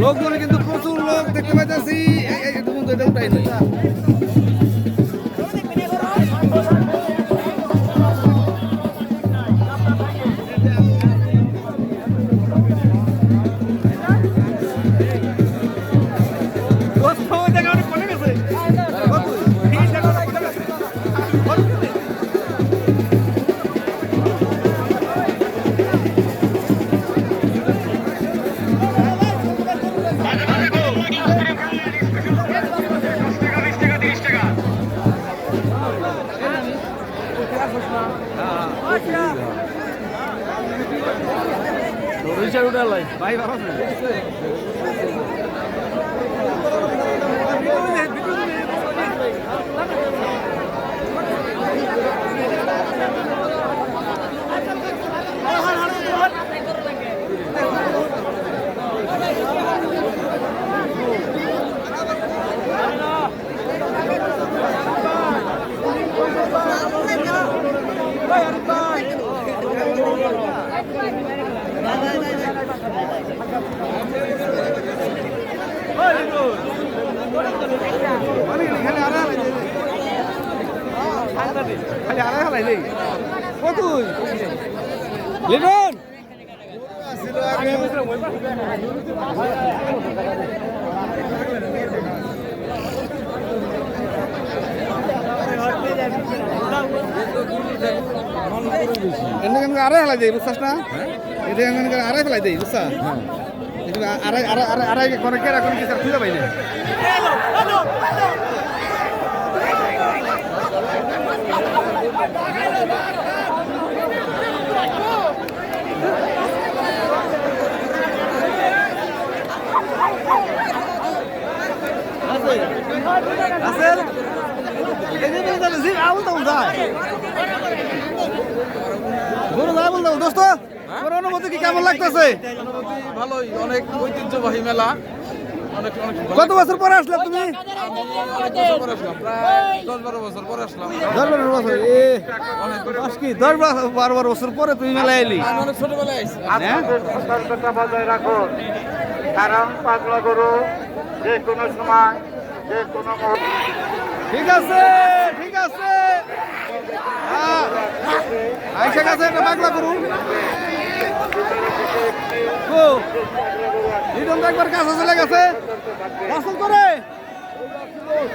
লোকজন কিন্তু প্রচুর লোক দেখতে পাইতেছি। এই বন্ধু এটা উঠাই ভাই ভালো আছেন? মানে খালি আড়াই হালাই দে। খালি আড়াই হালাই দেই। ও লিটন! এনে কেন আড়াই হালাই দেই বুঝছাস না? এটা কেন আড়াই ফেলাই দেই বুঝছা? এটা আড়াই আড়াই আড়াই কোন কেরা কোন কিছু খুঁজে পাই না রাসেল এই যে বলতে যায় গরু যায় বলতে দোস্ত তোর অনুভূতি কি কেমন লাগতেছে? ভালোই অনেক ঐতিহ্যবাহী মেলা। কত বছর পরে আসলে তুমি? অনেক বছর পরে আসলাম প্রায় দশ বারো বছর পরে দশ বারো বছর পরে তুমি মেলায় এলি। হ্যাঁ? সতর্কতা বজায় রাখুন। কারণ পাগলা গরু যে কোনো সময় যে কোনো ঠিক আছে ঠিক আছে। আইসা গেছে একটা পাগলা করুন। ও একবার কাছে চলে গেছে। রাসেল করে।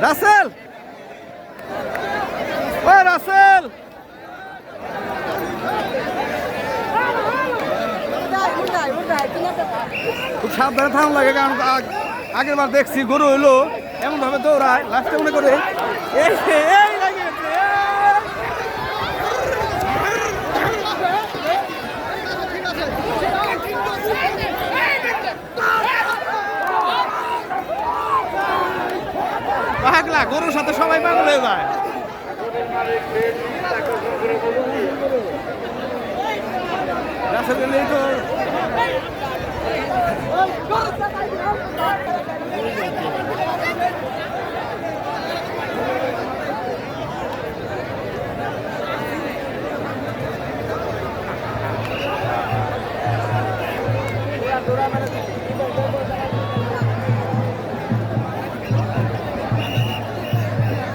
রাসেল। ওই রাসেল। খুব সাবধানে থাকুন লাগে, কারণ আগ- আগের বার দেখছি, গরু হইল এমন ভাবে দৌড়ায় লাস্টে মনে করে এই এই লাগে পাগলা গরুর সাথে সবাই পাগল হয়ে যায় তো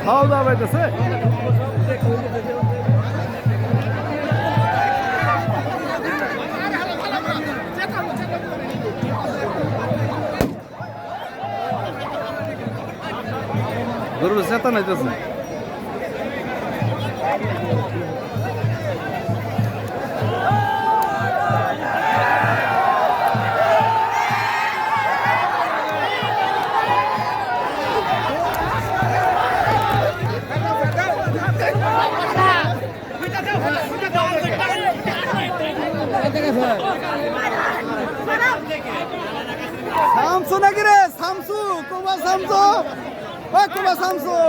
খাওয়া দাওয়া পাইতেছে গরুর চেতা নাইতেছে শামসু কুমা শামসু ও কুমা শামসু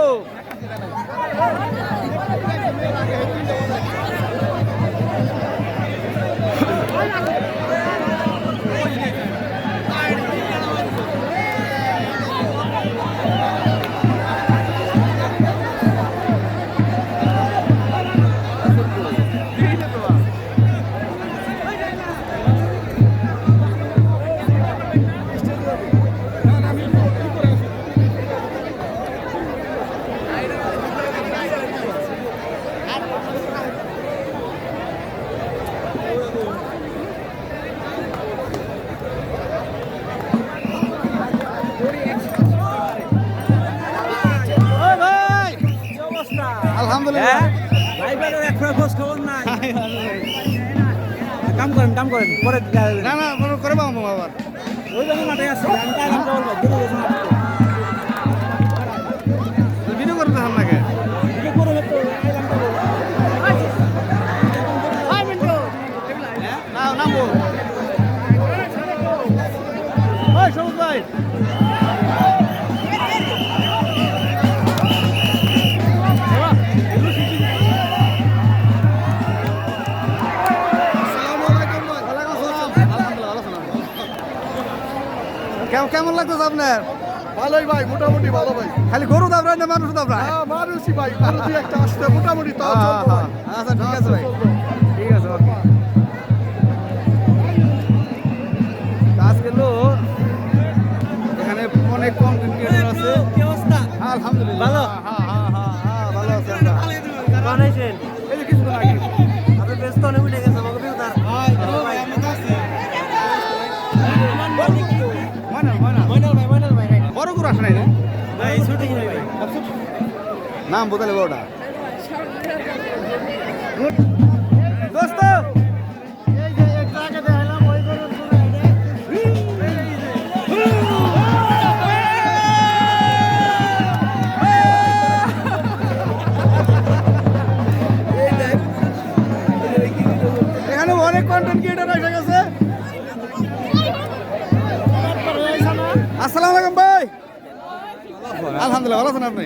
বলে ড্রাইভারের একটা খোঁজ খবর নাই। কাম করেন কাম করেন পরে না না করে বাবা আবার। ওই জন্য মাঠে আসছি আমি কাম করব কেমন লাগতেছে আপনার? ভালোই ভাই মোটামুটি ভালো ভাই। খালি গরু দাবরায় না মানুষ দাবরায় হ্যাঁ মানুষই ভাই মানুষই একটা আসতে মোটামুটি তাও হ্যাঁ, হ্যাঁ। আচ্ছা ঠিক আছে ভাই। ঠিক আছে ওকে। আজকে লো এখানে অনেক কন্টেন্ট ক্রিয়েটর আছে। কি অবস্থা? আলহামদুলিল্লাহ। ভালো? হ্যাঁ হ্যাঁ হ্যাঁ হ্যাঁ ভালো আছে আমরা। বানাইছেন। এই যে কিছুক্ষণ আগে। আপনি ব্যস্ত অনেক নাম বোঝালে বড়টা দোস্ত! এখানে অনেক কন্টেন্ট ক্রিয়েটর এসে গেছে। আসসালামু আলাইকুম ভাই। আলহামদুলিল্লাহ ভালো আছেন আপনি?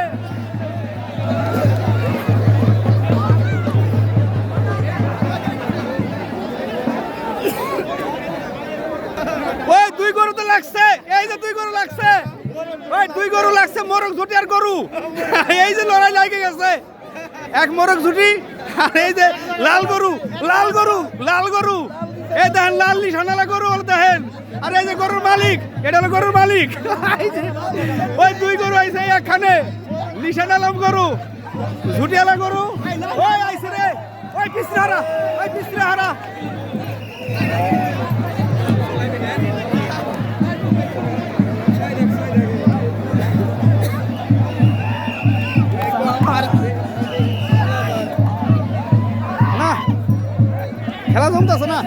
গেছে এক মোরগ ঝুটি, আর এই যে লাল গরু লাল গরু লাল গরু। এই দেখেন, লাল নিশানালা গরু দেখেন। আর এই যে গরুর মালিক, এটা হলো গরুর মালিক। ওই দুই গরু আইছে একখানে। নিশানালাম গরু ঝুটিয়ালা গরু। ওই আইছে রে, ওই পিছনে হারা, ওই পিছনে হারা। না খেলা জমতেছে না